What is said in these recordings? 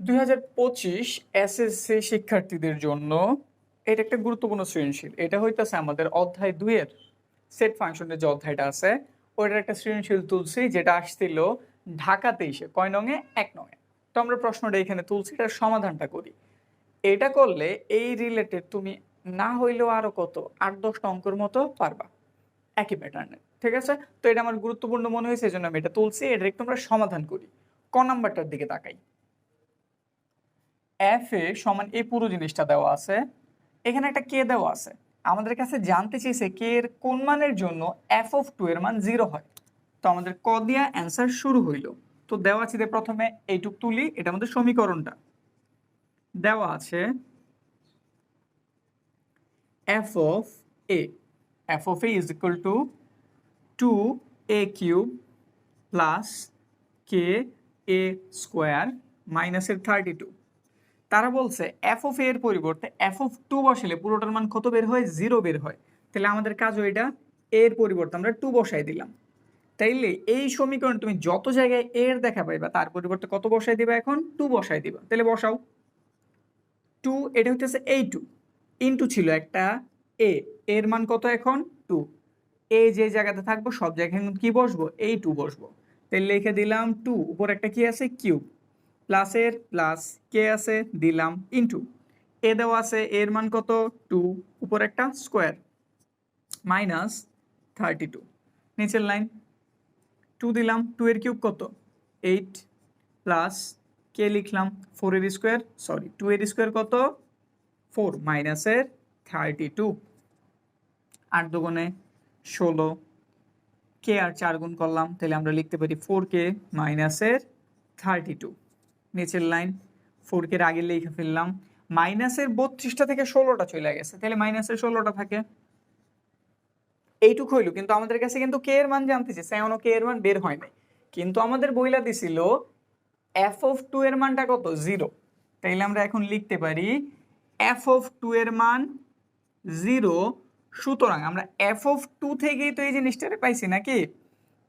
দুই হাজার পঁচিশ এসএসসি শিক্ষার্থীদের জন্য এটা একটা গুরুত্বপূর্ণ সৃজনশীল। এটা হইতেছে আমাদের অধ্যায় দুইয়ের সেট ফাংশনের যে অধ্যায়টা আছে, ওইটার একটা সৃজনশীল তুলছি যেটা আসছিল ঢাকা তেইশে, কয় নঙে এক নঙে তো আমরা প্রশ্নটা এখানে তুলছি, এটার সমাধানটা করি। এটা করলে এই রিলেটেড তুমি না হইলেও আরও কত? আট দশটা অঙ্কের মতো পারবা। একই প্যাটার্নে ঠিক আছে? তো এটা আমার গুরুত্বপূর্ণ মনে হয়েছে এই জন্য আমি এটা তুলছি। এটা একটু আমরা সমাধান করি। ক নাম্বারটার দিকে তাকাই? এফ এ সমান এই পুরো জিনিসটা দেওয়া আছে। এখানে একটা কে দেওয়া আছে। আমাদের কাছে জানতে চেয়েছে কে এর কোন মানের জন্য এফ অফ টু এর মান জিরো হয়। তো আমাদের ক দিয়া অ্যান্সার শুরু হইল। তো দেওয়া আছে প্রথমে এইটুক তুলি, এটা আমাদের সমীকরণটা। দেওয়া আছে F of A F of A is equal to two A cube plus K A square মাইনাসের থার্টি টু তারা বলছে এফ অফ এর পরিবর্তে এফ অফ টু বসালে পুরোটার মান কত বের হয়? জিরো বের হয়। তাহলে আমাদের কাজও এটা এর পরিবর্তে আমরা টু বসাই দিলাম। তাইলে এই সমীকরণ তুমি যত জায়গায় এর দেখা পাইবা, তার পরিবর্তে কত বসাই দিবা এখন? টু বসাই দিবা। তাহলে বসাও। টু এটা হচ্ছে এই টু ইনটু ছিল একটা এ এর মান কত এখন? টু এ যে জায়গাতে থাকব, সব জায়গায় কি বসবো? এই টু বসবো। তাহলে লিখে দিলাম টু উপর একটা কি আছে? কিউব প্লাসের প্লাস কে আছে? দিলাম ইনটু এ দেওয়া আছে, এর মান কত? টু উপর একটা স্কোয়ার মাইনাস থার্টি টু নিচের লাইন টু দিলাম টু এর কিউব কত? এইট প্লাস কে লিখলাম? ফোর এর স্কোয়ার সরি টু এর স্কোয়ার কত? ফোর মাইনাসের থার্টি টু আট দুগুণে ষোলো, কে আর চার গুণ করলাম? তাহলে আমরা লিখতে পারি ফোর কে মাইনাসের থার্টি টু নিচের লাইন ফোর কে আগে লিখে ফেললাম। মাইনাসের বত্রিশটা থেকে ষোলোটা চলে গেছে। তাহলে মাইনাসের ষোলোটা থাকে। এইটুকু হইল। কিন্তু আমাদের কাছে কিন্তু কে এর মান জানতে চেয়েছে এমনও কে এর মান বের হয় নাই। কিন্তু আমাদের বইলা দিছিল এফ অফ টু এর মানটা কত? জিরো তাইলে আমরা এখন লিখতে পারি এফ অফ টু এর মান জিরো সুতরাং আমরা এফ অফ টু থেকেই তো এই জিনিসটা পাইছি নাকি?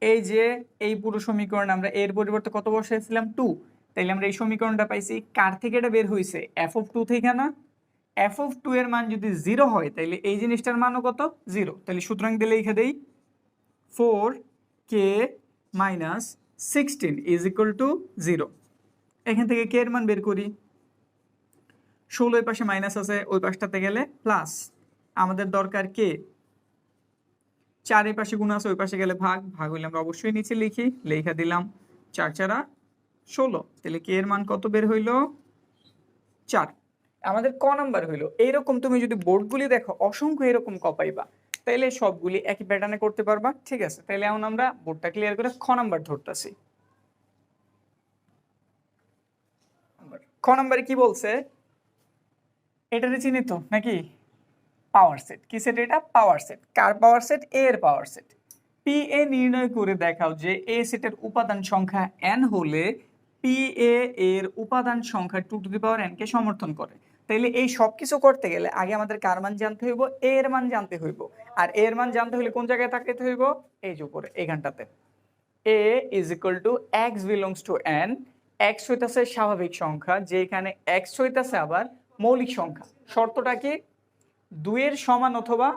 এই যে, এই পুরো সমীকরণ আমরা এর পরিবর্তে কত বসাইছিলাম? টু তাইলে আমরা এই সমীকরণটা পাইছি, কার থেকে এটা বের হয়েছে এফ অফ টু থেকে না? এফ অফ টু এর মান যদি জিরো হয় তাহলে এই জিনিসটার মানও কত? জিরো তাহলে সুতরাং দিলে লিখে দেই four K minus sixteen is equal to zero এখান থেকে কে এর মান বের করি। ষোলো ওই পাশে মাইনাস আছে, ওই পাশটাতে গেলে প্লাস আমাদের দরকার কে চারের পাশে গুণ আছে, ওই পাশে গেলে ভাগ। ভাগ হইলে আমরা অবশ্যই নিচে লিখি, লেখা দিলাম। চার চারা ষোলো। তাহলে কে এর মান কত বের হইল? চার। আমাদের ক নাম্বার হইল, এইরকম তুমি যদি বোর্ডগুলি দেখো, অসংখ্য এরকম ক পাইবা। তাইলে সবগুলি একই প্যাটার্নে করতে পারবা, ঠিক আছে? তাইলে এখন আমরা বোর্ডটা ক্লিয়ার করে খ নাম্বার ধরতেছি। খ নাম্বারে কি বলছে? এটারে চিনি তো, নাকি? পাওয়ার সেট কি সেট এটা? পাওয়ার সেট কার পাওয়ার সেট এ এর পাওয়ার সেট পি এ নির্ণয় করে দেখাও যে এ সেটের উপাদান সংখ্যা এন হলে পি এ এর উপাদান সংখ্যা two to the power N কে সমর্থন করে। তাইলে এই সব কিছু করতে গেলে আগে আমাদের কার মান জানতে হইব এ এর মান জানতে হইব। আর এ এর মান জানতে হলে কোন জায়গায় তাকাইতে হইব? এই যে উপরে এইখানটাতে A is equal to X belongs to N X হইতাছে স্বাভাবিক সংখ্যা, যেখানে এক্স হইতাছে আবার মৌলিক সংখ্যা। শর্তটা কি? দুইয়ের সমান অথবা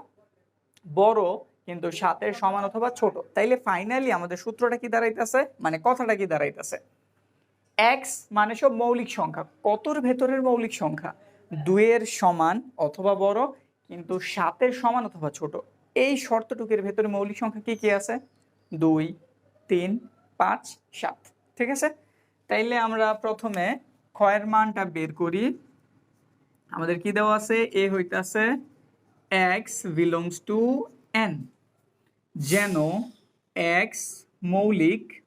বড়, কিন্তু সাতের সমান অথবা ছোট। তাইলে ফাইনালি আমাদের সূত্রটা কি দাঁড়াইতেছে? মানে কথাটা কি দাঁড়াইতেছে? এক্স মানে সব মৌলিক সংখ্যা। কতর ভেতরের মৌলিক সংখ্যা? দুইয়ের সমান অথবা বড়, কিন্তু সাতের সমান অথবা ছোট। এই শর্তটুকের ভেতরে মৌলিক সংখ্যা কি কি আছে? দুই, তিন, পাঁচ, সাত। ঠিক আছে? তাইলে আমরা প্রথমে ক্ষয়ের মানটা বের করি। আমাদের কি দেওয়া আছে? এ হইতাছে এক্স বিলংস টু এন যেন এক্স মৌলিক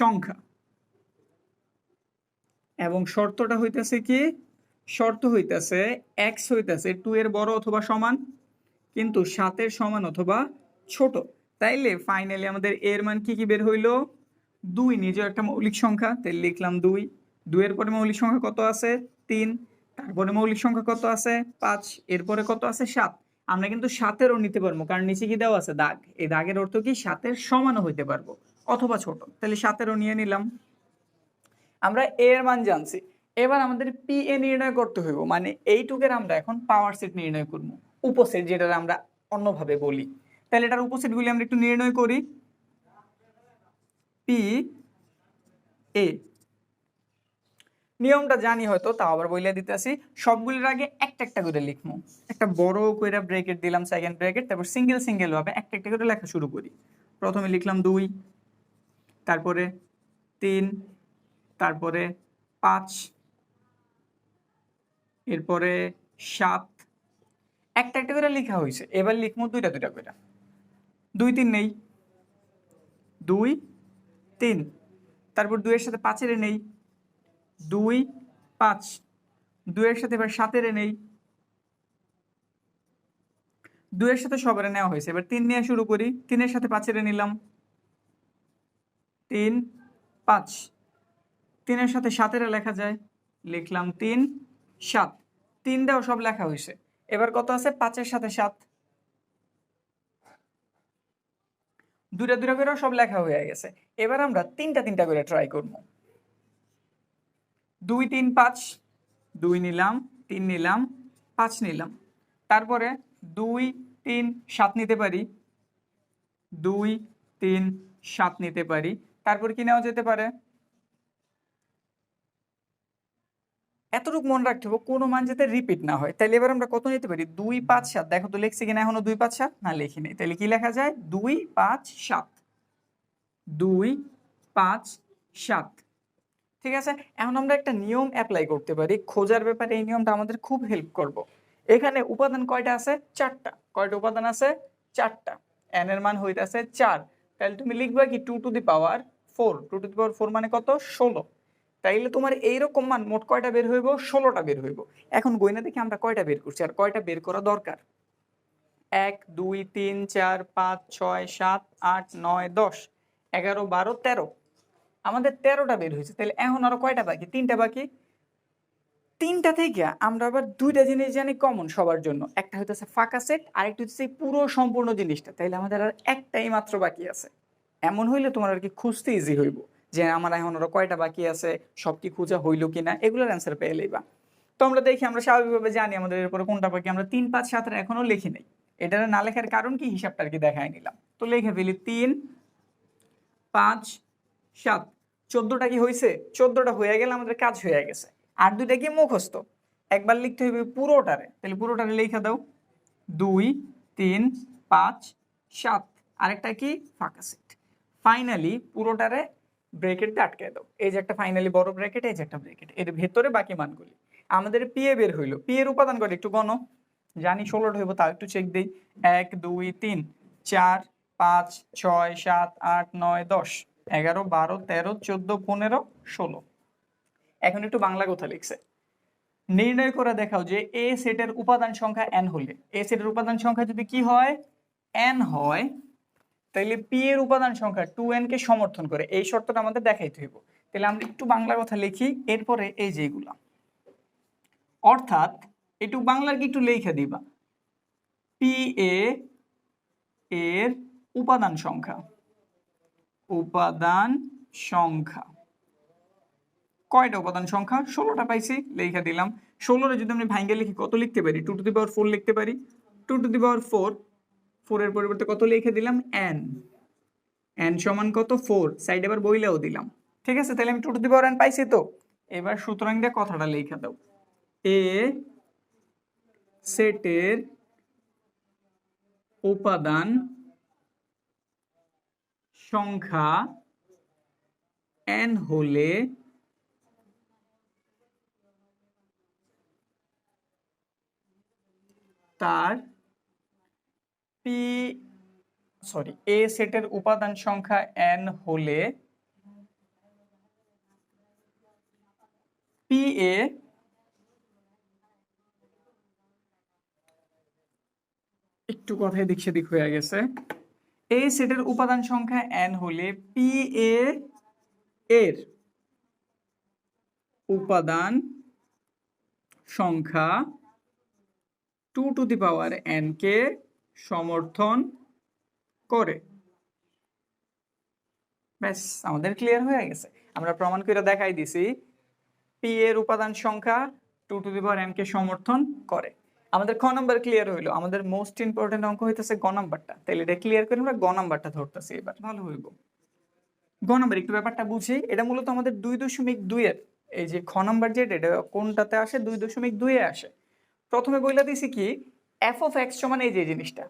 সংখ্যা। এবং শর্তটা হইতাছে কি? শর্ত হইতাছে এক্স হইতাছে টু এর বড় অথবা সমান, কিন্তু সাতের সমান অথবা ছোট। তাইলে ফাইনালি আমাদের এর মান কি কি বের হইল? দুই নিজেও একটা মৌলিক সংখ্যা তাই লিখলাম দুই। দুইয়ের পরে মৌলিক সংখ্যা কত আছে? তিন। তারপরে মৌলিক সংখ্যা কত আছে? পাঁচ। এরপরে কত আছে? সাত। আমরা কিন্তু সাতেরও নিতে পারব, কারণ নিচে কি দেওয়া আছে? দাগ। এই দাগের অর্থ কি? সাতের সমানও হইতে পারব। অথবা ছোট। তাহলে সাতেরও নিয়ে নিলাম। আমরা এ এর মান জানছি। এবার আমাদের পি এ নির্ণয় করতে হইব মানে এইটুকের আমরা এখন পাওয়ার সেট নির্ণয় করব। উপসেট যেটা আমরা অন্যভাবে বলি। তাহলে এটার উপসেটগুলি আমরা একটু নির্ণয় করি। পি এ নিয়মটা জানি হয়তো, তাও আবার বইলে দিতে আসি সবগুলির আগে একটা একটা করে লিখব। একটা বড় করে ব্রেকেট দিলাম সেকেন্ড ব্রেকেট তারপর সিঙ্গেল সিঙ্গেল ভাবে একটা একটা করে লেখা শুরু করি। প্রথমে লিখলাম দুই তারপরে তিন, তারপরে পাঁচ, এরপরে সাত। একটা একটা করে লেখা হয়েছে। এবার লিখব দুইটা দুইটা করে। দুই, তিন নেই। দুই, তিন। তারপর দুইয়ের সাথে পাঁচের নেই। দুই, পাঁচ। দুইয়ের সাথে এবার সাতের নেই। দুইয়ের সাথে সবারে নেওয়া হয়েছে। এবার তিন নিয়ে শুরু করি। তিনের সাথে পাঁচের নিলাম। তিন, পাঁচ। তিনের সাথে সাতের লেখা যায়। লিখলাম তিন, সাত। তিন দেও সব লেখা হয়েছে এবার কত আছে? পাঁচের সাথে সাত। দুটা দুটা করে সব লেখা হয়ে গেছে। এবার আমরা তিনটা তিনটা করে ট্রাই করব। দুই, তিন, পাঁচ। দুই নিলাম, তিন নিলাম, পাঁচ নিলাম। তারপরে দুই, তিন, সাত নিতে পারি। দুই, তিন, সাত নিতে পারি। তারপর কি নেওয়া যেতে পারে? এতটুকু মনে রাখতে হবে, কোনো মান যাতে রিপিট না হয়। তাহলে এবার আমরা কত নিতে পারি? দুই, পাঁচ, সাত। দেখো তো লিখছি কিনা, এখনও দুই, পাঁচ, সাত? না লিখি নেই তাহলে কি লেখা যায়? দুই, পাঁচ, সাত। দুই, পাঁচ, সাত। ঠিক আছে? এখন আমরা একটা নিয়ম অ্যাপ্লাই করতে পারি। খোঁজার ব্যাপারে এই নিয়মটা আমাদের খুব হেল্প করব। এখানে উপাদান কয়টা আছে? চারটা। কয়টা উপাদান আছে? চারটা। এন এর মান হইতাছে চার। তাহলে তুমি লিখবা কি two to the power four two to the power four মানে কত? ষোলো। তাইলে তোমার এইরকম মান মোট কয়টা বের হইব? ষোলোটা বের হইব। এখন গয়না দেখে আমরা কয়টা বের করছি, আর কয়টা বের করা দরকার? এক, দুই, তিন, চার, পাঁচ, ছয়, সাত, আট, নয়, দশ, এগারো, বারো, তেরো। আমাদের তেরোটা বের হয়েছে তাহলে এখন আরও কয়টা বাকি? তিনটা বাকি? তিনটা থেকে আমরা আবার দুইটা জিনিস জানি কমন সবার জন্য। একটা হইতেছে ফাঁকা সেট আরেকটা হচ্ছে পুরো সম্পূর্ণ জিনিসটা। তাইলে আমাদের আর একটাই মাত্র বাকি আছে। এমন হইলে তোমার আর কি খুঁজতে ইজি হইব। যে আমার এখন ওরা কয়টা বাকি আছে সব কি খুঁজা হইল কিনা, এগুলোর অ্যান্সার পেয়ে লইবা। তো আমরা দেখি, আমরা স্বাভাবিকভাবে জানি আমাদের এরপরে কোনটা বাকি। আমরা তিন, পাঁচ, সাত এখনও লিখি নেই। এটার না লেখার কারণ কি? হিসাবটা আর কি দেখায় নিলাম। তো লিখে ফেলি, তিন, পাঁচ, সাত। চোদ্দটা কি হয়েছে চোদ্দটা হয়ে গেলে আমাদের কাজ হয়ে গেছে। আর দুইটা কি মুখস্থ? একবার লিখতে হবে পুরোটারে। তাহলে পুরোটারে লিখে দাও। দুই, তিন, পাঁচ, সাত। আরেকটা কি? ফাঁকা সেট ফাইনালি পুরোটারে ব্রেকেট দিয়ে আটকে দাও। এই যে একটা ফাইনালি বড় ব্র্যাকেট, এই যে একটা ব্রেকেট এর ভেতরে বাকি মানগুলি। আমাদের পি এ বের হইল। পি এর উপাদান করে একটু গণ। জানি ষোলোটা হইব, তাও একটু চেক দিই। এক, দুই, তিন, চার, পাঁচ, ছয়, সাত, আট, নয়, দশ, এগারো, বারো, তেরো, চোদ্দ, পনেরো, ষোলো। এখন একটু বাংলা কথা লিখছে। নির্ণয় করে দেখাও যে এ সেটের উপাদান সংখ্যা এন হলে। এ সেটের উপাদান সংখ্যা যদি কি হয়? এন হয় তাহলে পি এর উপাদান সংখ্যা টু এন কে সমর্থন করে, এই শর্তটা আমাদের দেখাইতে হইব। তাহলে আমরা একটু বাংলা কথা লিখি, এরপরে এই যেগুলা অর্থাৎ, একটু বাংলার কি একটু লেখা দিবা। পি এ এর উপাদান সংখ্যা। উপাদান সংখ্যা। কয়টা উপাদান সংখ্যা? ষোলোটা পাইছি লেখা দিলাম। ষোলোরে যদি আমি ভাঙ্গে লিখি, কত লিখতে পারি? Two to the power four লিখতে পারি। Two to the power four ফোরের পরিবর্তে কত লিখে দিলাম? এন এন সমান কত? ফোর সাইড এবার বইলেও দিলাম। ঠিক আছে, তাহলে আমি two to the power N পাইছি তো। এবার সুতরাং দিয়ে কথাটা লিখে দাও। এ সেটের উপাদান সংখ্যা এন হলে তার পি সরি এ সেটের উপাদান সংখ্যা এন হলে পি এ একটু কথায় দিক সেদিক হয়ে গেছে। এ সেটের উপাদান সংখ্যা এন হলে পি এ এর উপাদান সংখ্যা two to the power N কে সমর্থন করে। ব্যাস, আমাদের ক্লিয়ার হয়ে গেছে। আমরা প্রমাণ করে দেখাই দিছি। পি এর উপাদান সংখ্যা two to the power N কে সমর্থন করে। আমাদের ক নাম্বার ক্লিয়ার হইল। আমাদের মোস্ট ইম্পর্টেন্ট অঙ্ক হইতেছে গ নাম্বারটা তাহলে এটা ক্লিয়ার করে আমরা গ নাম্বারটা ধরতেছি এবার। ভালো হইব। গ নাম্বার একটু ব্যাপারটা বুঝি। এটা মূলত আমাদের দুই দশমিক দুইয়ের এই যে খ নাম্বার যেটা, এটা কোনটাতে আসে? দুই দশমিক দুইয়ে আসে। প্রথমে বইলা দিছি কি? এফ অফ এক্স সমান এই যে জিনিসটা।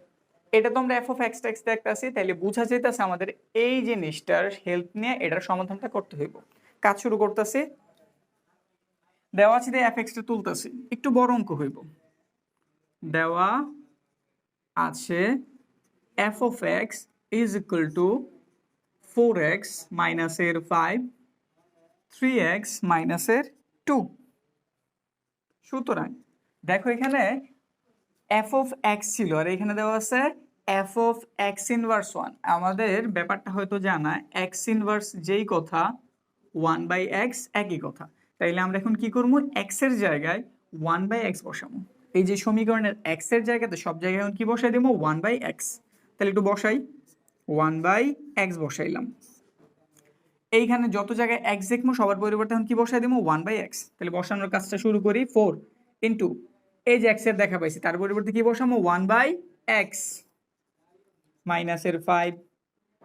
এটা তো আমরা এফ অফ এক্স এক্স দেখতেছি, তাইলে বোঝা যেতেছে আমাদের এই জিনিসটার হেল্প নিয়ে এটার সমাধানটা করতে হইব। কাজ শুরু করতেছি। দেওয়া আছে এফ এক্সটা তুলতেছি, একটু বড় অঙ্ক হইব। দেওয়া আছে F of X is equal to four X মাইনাসের ফাইভ থ্রি এক্স মাইনাসের টু সুতরাং, দেখো এখানে এফ অফ এক্স ছিল, আর এখানে দেওয়া আছে F of X inverse one আমাদের ব্যাপারটা হয়তো জানা এক্স ইনভার্স যেই কথা ওয়ান বাই এক্স একই কথা। তাইলে আমরা এখন কি করব? এক্সের জায়গায় ওয়ান বাই এক্স বসাবো। এই যে সমীকরণের এক্সের জায়গাতে সব জায়গায় এখন কি বসাই দেবো? ওয়ান বাই এক্স তাহলে একটু বসাই। ওয়ান বাই এক্স বসাইলাম। এইখানে যত জায়গায় এক্স দেখব, সবার পরিবর্তে এখন কি বসাই দেবো? ওয়ান বাই এক্স তাহলে বসানোর কাজটা শুরু করি। ফোর ইন্টু এই যে এক্সের দেখা পাইছি, তার পরিবর্তে কি বসাবো ওয়ান বাই এক্স মাইনাসের ফাইভ।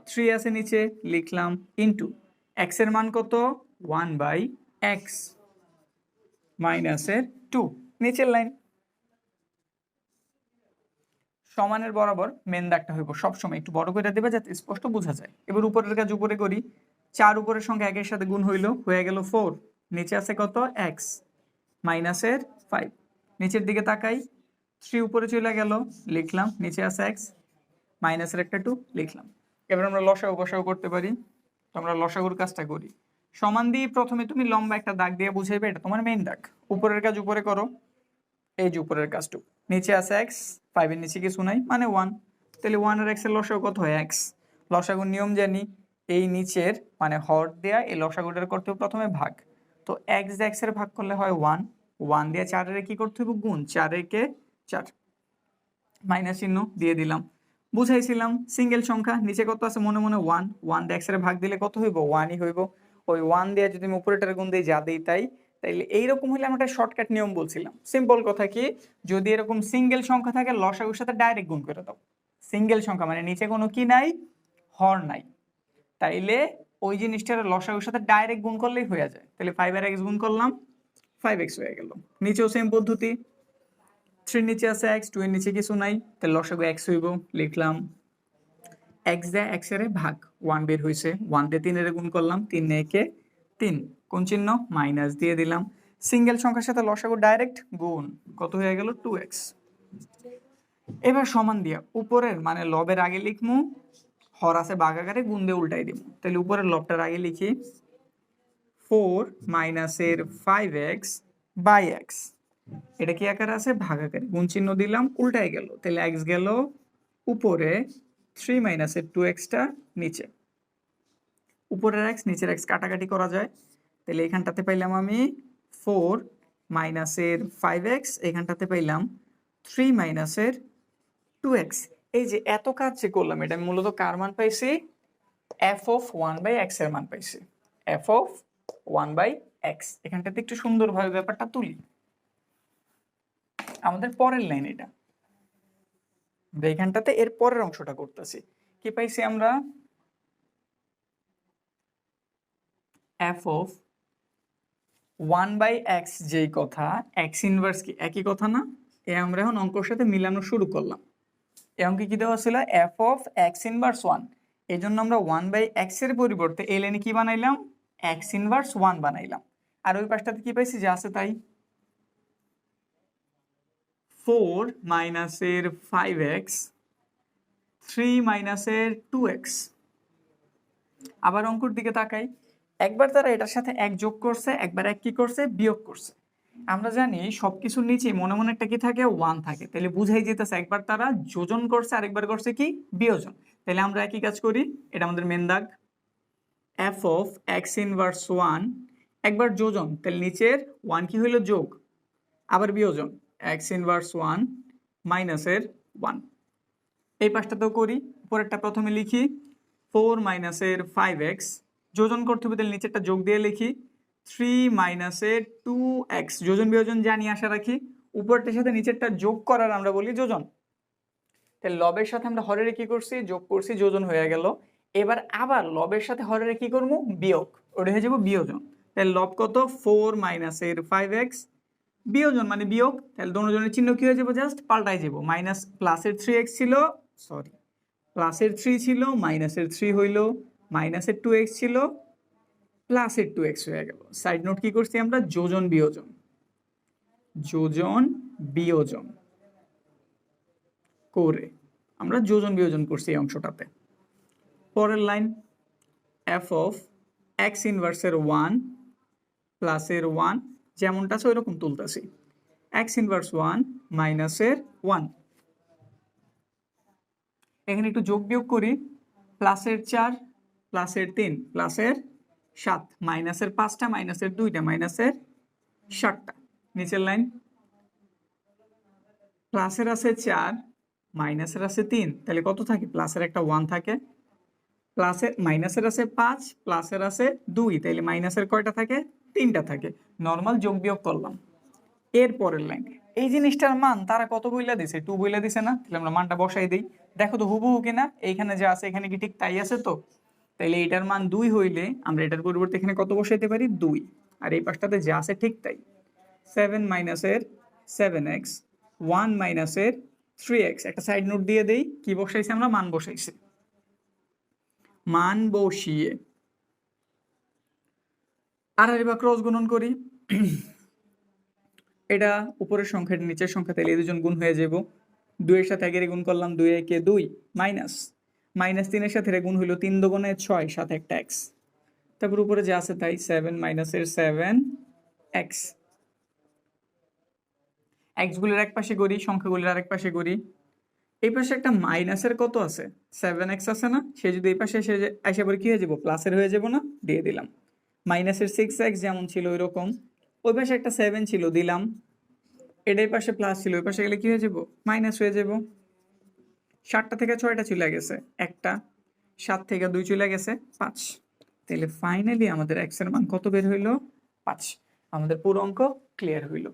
থ্রি আছে নিচে, লিখলাম ইন্টু এক্সের মান কত? ওয়ান বাই এক্স মাইনাসের টু। নিচের লাইন। সমানের বরাবর মেন দাগটা হইব। সবসময় একটু বড় করে দেবে যাতে স্পষ্ট বোঝা যায়। এবার উপরের কাজ উপরে করি। চার উপরের সঙ্গে একের সাথে গুণ হইল, হয়ে গেল ফোর নিচে আছে কত? এক্স মাইনাসের ফাইভ নিচের দিকে তাকাই থ্রি উপরে চলে গেল, লিখলাম, নিচে আছে এক্স মাইনাসের একটা টু লিখলাম। এবার আমরা লসাগু বসাগু করতে পারি, তো আমরা লসাগুর কাজটা করি। সমান দিয়ে প্রথমে তুমি লম্বা একটা দাগ দিয়ে বুঝাইবে, এটা তোমার মেইন দাগ। উপরের কাজ উপরে করো, এই যে উপরের কাজটুকু নিচে আছে এক্স ফাইভের নিচে কিছু নাই মানে ওয়ান তাহলে ওয়ান আর এক্সের লসাগু কত হয়? এক্স লসাগুর নিয়ম জানি, এই নিচের মানে হর দেয়া, এই লসাগুটার করতে প্রথমে ভাগ। তো এক্স এক্সের ভাগ করলে হয় ওয়ান ওয়ান দিয়ে চারের কি করতে হবে গুণ। চারের কে চার। মাইনাস চিহ্ন দিয়ে দিলাম। বুঝাইছিলাম, সিঙ্গেল সংখ্যা, নিচে কত আছে মনে মনে ওয়ান। ওয়ান দিয়ে এক্সের ভাগ দিলে কত হইব? ওয়ানই হইব। ওই ওয়ান দিয়ে যদি আমি উপরেটার গুণ দিই যা দিই তাই, তাইলে এইরকম হলে আমরা একটা শর্টকাট নিয়ম বলছিলাম। সিম্পল কথা কি, যদি এরকম সিঙ্গেল সংখ্যা থাকে, লসাগুর সাথে ডাইরেক্ট গুণ করে দাও। সিঙ্গেল সংখ্যা মানে নিচে কোনো কি নাই? হর নাই। তাইলে ওই জিনিসটার লসাগুর সাথে ডাইরেক্ট গুণ করলেই হয়ে যায়। তাহলে ফাইভ আর এক্স গুণ করলাম। ফাইভ এক্স হয়ে গেল। নিচেও সেম পদ্ধতি। থ্রির নিচে আছে এক্স টু এর নিচে কিছু নাই। তাহলে লসাগু এক্স হইব, লিখলাম এক্স দেয় এক্সের ভাগ। ওয়ান বের হয়েছে ওয়ান দিয়ে তিনের গুণ করলাম। তিন একে তিন। কোন চিহ্ন? মাইনাস দিয়ে দিলাম। সিঙ্গেল সংখ্যার সাথে লসাগু ডাইরেক্ট গুণ। কত হয়ে গেল? টু এক্স এবার সমান দিয়া উপরের মানে লবের আগে লিখমু, হর আছে বাগাকারে গুণ দিয়ে উল্টাই দিব তাহলে উপরের লবটার আগে লিখি ফোর মাইনাসের ফাইভ এক্স বাই এক্স এটা কি আকারে আছে? ভাগ আকারে। গুণ চিহ্ন দিলাম উল্টাই গেল। তাহলে এক্স গেল উপরে থ্রি মাইনাসের টু এক্সটা নিচে। উপরের এক্স নিচের এক্স কাটাকাটি করা যায়। তাহলে এখানটাতে পাইলাম আমি ফোর মাইনাসের ফাইভ এক্স এখানটাতে পাইলাম থ্রি মাইনাসের টু এক্স এই যে এত কাজ যে করলাম, এটা আমি মূলত কার মান পাইছি? এফ অফ ওয়ান বাই এক্সের মান পাইছি। F of one by x এখানটাতে একটু সুন্দরভাবে ব্যাপারটা তুলি। আমাদের পরের লাইন এটা। এখানটাতে এর পরের অংশটা করতেছি। কি পাইছি আমরা? F of one by x যেই কথা এক্স ইনভার্স কি? একই কথা না? এ আমরা এখন অঙ্কর সাথে মিলানো শুরু করলাম। এ অঙ্কে কি দেওয়া ছিল? F of x inverse one এই জন্য আমরা ওয়ান বাই এক্সের পরিবর্তে এই লাইনে কি বানাইলাম? এক্স ইনভার্স ওয়ান বানাইলাম। আর ওই পাশটাতে কি পাইছি যে আছে তাই? ফোর মাইনাসের ফাইভ এক্স, থ্রি মাইনাসের টু এক্স। আবার অঙ্কুর দিকে তাকাই। একবার তারা এটার সাথে এক যোগ করছে, একবার এক কি করছে, বিয়োগ করছে। আমরা জানি সব কিছুর নিচে মনে মনে একটা কি থাকে? ওয়ান থাকে। তাহলে বুঝাই যেতেছে একবার তারা যোজন করছে, আরেকবার করছে কি? বিয়োজন। তাহলে আমরা একই কাজ করি। এটা আমাদের মেন দাগ। F of x inverse one একবার যোজন, তাহলে নিচের ওয়ান কি হইল যোগ? আবার বিয়োজন এক্স ইনভার্স ওয়ান মাইনাসের ওয়ান এই পাশটাতেও করি, উপরেরটা প্রথমে লিখি ফোর মাইনাসের ফাইভ এক্স যোজন করতে হবে, তাহলে নিচেরটা যোগ দিয়ে লিখি থ্রি মাইনাসে টু এক্স যোজন বিয়োজন জানি, আশা রাখি, উপরটার সাথে নিচেরটা যোগ করার আমরা বলি যোজন। তাহলে লবের সাথে আমরা হরের কি করছি? যোগ করছি, যোজন হয়ে গেল। এবার আবার লবের সাথে হরের কি করব? বিয়োগ। ওটা হয়ে যাব বিয়োজন। তাহলে লব কত? ফোর মাইনাসের ফাইভ এক্স বিয়োজন মানে বিয়োগ। তাহলে দোনোজনের চিহ্ন কি হয়ে যাব? জাস্ট পাল্টাই যাব। মাইনাস প্লাসের থ্রি এক্স ছিল সরি প্লাসের থ্রি ছিল মাইনাসের থ্রি হইল মাইনাসের টু এক্স ছিল প্লাসের টু এক্স হয়ে গেল। সাইড নোট কি করছি আমরা? যোজন বিয়োজন। যোজন বিয়োজন। করে আমরা যোজন বিয়োজন করছি এই অংশটাতে। পরের লাইন এফ অফ এক্স ইনভার্সের ওয়ান প্লাসের ওয়ান যেমনটা আছে ওইরকম তুলতেছি। এক্স ইনভার্স ওয়ান মাইনাসের ওয়ান এখানে একটু যোগ বিয়োগ করি প্লাসের চার প্লাসের তিন প্লাসের সাত মাইনাসের পাঁচটা মাইনাসের দুইটা মাইনাসের ষাটটা নিচের লাইন প্লাসের আছে চার মাইনাসের আছে তিন, তাহলে কত থাকে? প্লাসের একটা ওয়ান থাকে। প্লাসের মাইনাসের আছে পাঁচ, প্লাসের আছে দুই তাহলে মাইনাসের কয়টা থাকে? তিনটা থাকে। নর্মাল যোগ বিয়োগ করলাম। এর পরের লাইন এই জিনিসটার মান তারা কত বইলা দিছে? টু বইলা দিছে না? তাহলে আমরা মানটা বসাই দিই। দেখো তো হুবহু কিনা, এইখানে যা আছে, এখানে কি ঠিক তাই আছে তো? তাইলে এটার মান দুই হইলে আমরা এটার পরিবর্তে এখানে কত বসাইতে পারি? দুই। আর এই পাশটাতে যা আছে ঠিক তাই। সেভেন মাইনাসের সেভেন এক্স ওয়ান মাইনাসের থ্রি এক্স একটা সাইড নোট দিয়ে দেই, কি বসাইছি আমরা? মান বসাইছি। মান বসিয়ে আর এবার ক্রস গুণন করি। এটা উপরের সংখ্যা এটা নিচের সংখ্যা তাহলে দুজন গুণ হয়ে যাব দুইয়ের সাথে একের গুণ করলাম, দুই একে দুই, মাইনাস। মাইনাস তিনের সাথে গুণ হইল তিন দোগুণে ছয় সাথে একটা এক্স। তারপর উপরে যা আছে তাই সেভেন মাইনাসের সেভেন এক্স। এক্সগুলোর এক পাশে করি, সংখ্যাগুলোর আরেক পাশে করি। এই পাশে একটা মাইনাসের কত আছে? সেভেন এক্স আছে না? সে যদি এই পাশে এসে এসে পরে কি হয়ে যাব? প্লাসের হয়ে যাব না? দিয়ে দিলাম। মাইনাসের সিক্স এক্স যেমন ছিল ওই রকম ওই পাশে একটা সেভেন ছিল, দিলাম। এটাই পাশে প্লাস ছিল, ওই পাশে গেলে কি হয়ে যাব? মাইনাস হয়ে যাব। সাতটা থেকে ছয়টা চলে গেছে, একটা। সাত থেকে দুই চলে গেছে, পাঁচ। তাহলে ফাইনালি আমাদের এক্সের মান কত বের হইল? পাঁচ। আমাদের পুরো অঙ্ক ক্লিয়ার হইল।